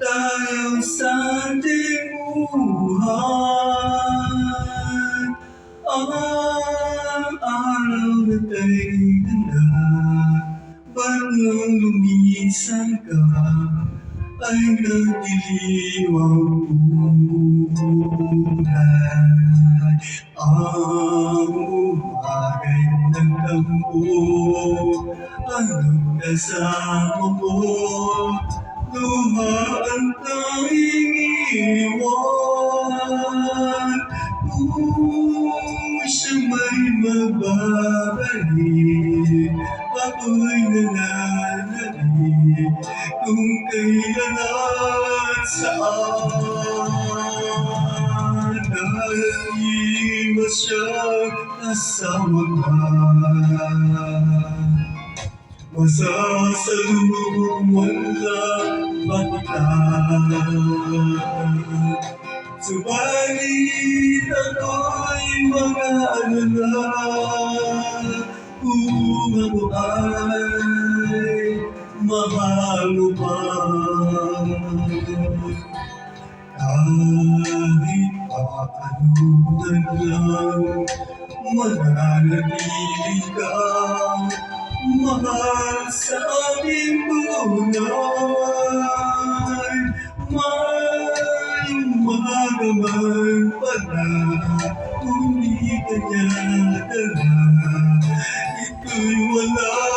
tayo sa ating buhay. Ang araw na tayo'y ganda, ba't lumisan ka, ay nagdiliw ang buhay. Ang umagay nagtampo, ang nagkasama mo, luhaan tayong iwan. Kung siya may magbabalik, ako'y nananalig kung kailan at saan. Dahil iwas siyang kasama ka. Masasalubong walang pagkat Subalit ako'y mag-aalala Kung ako ay mahal mo pa Kahit paano na lang Mananatili ka Mahal sa ating buhay May umaga man pala Kung di ka niya dala Ito'y walang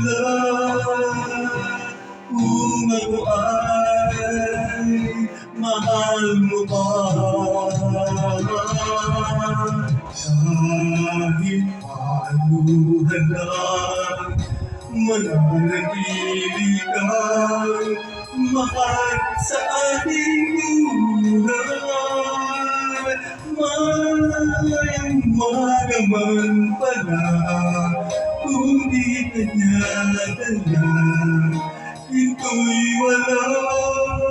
mag-alala Kung ako ay mahal mo pa Kahit paano lang Mananatili kang mahal sa ating buhay May umaga man pala Kung di ka niya dala Ito'y walang